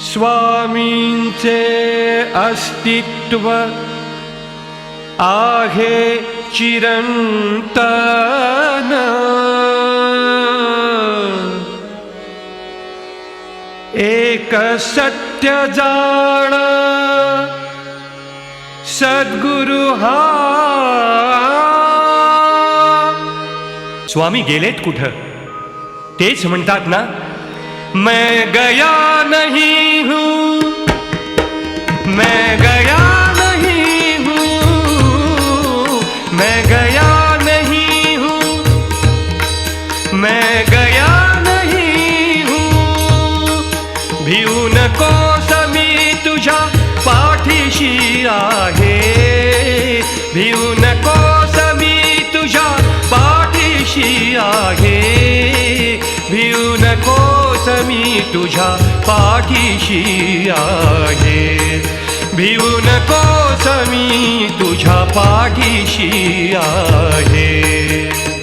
स्वामींचे अस्तित्व आहे चिरंतन. एक सत्य जाण सद्गुरु हा. स्वामी गेलेत कुठं? तेच म्हणतात ना मैं गया नहीं हूँ। मैं गया नहीं हूँ। मैं गया नहीं हूँ। मैं गया नहीं हूँ। भिऊ नकोस मी तुझ्या पाठीशी आहे। भिऊ नकोस मी तुझ्या पाठीशी आहे. भिऊ नकोस मी तुझ्या पाठीशी आहे.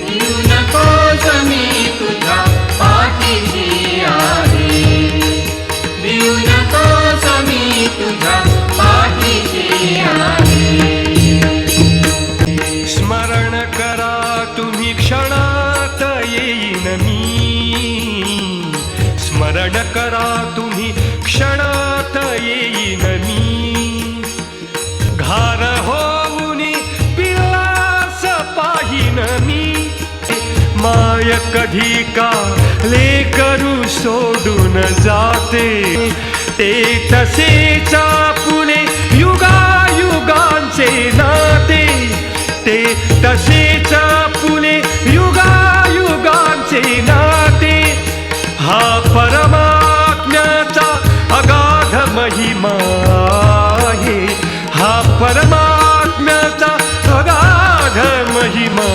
येऊ नकोस मी तुझ्या पाठीशी आहे. येऊ नकोस मी तुझ्या पाठीशी आहे. स्मरण करा तुम्ही क्षणात येईन मी. स्मरण करा तुम्ही क्षणात येईन मी. घार होऊन पिलास पाहिन मी. माय कधी का लेकरू सोडून जाते. ते तसेच पुणे युगायुगांचे नाते. ते तसेच पुणे युगायुगांचे नाते. महिमा आहे हा परमात्म्याचा अगाध महिमा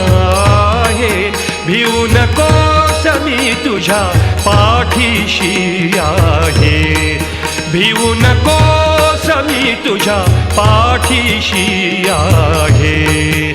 आहे भिऊ नकोस मी तुझ्या पाठीशी आहे. भिऊ नकोस मी तुझ्या पाठीशी आहे.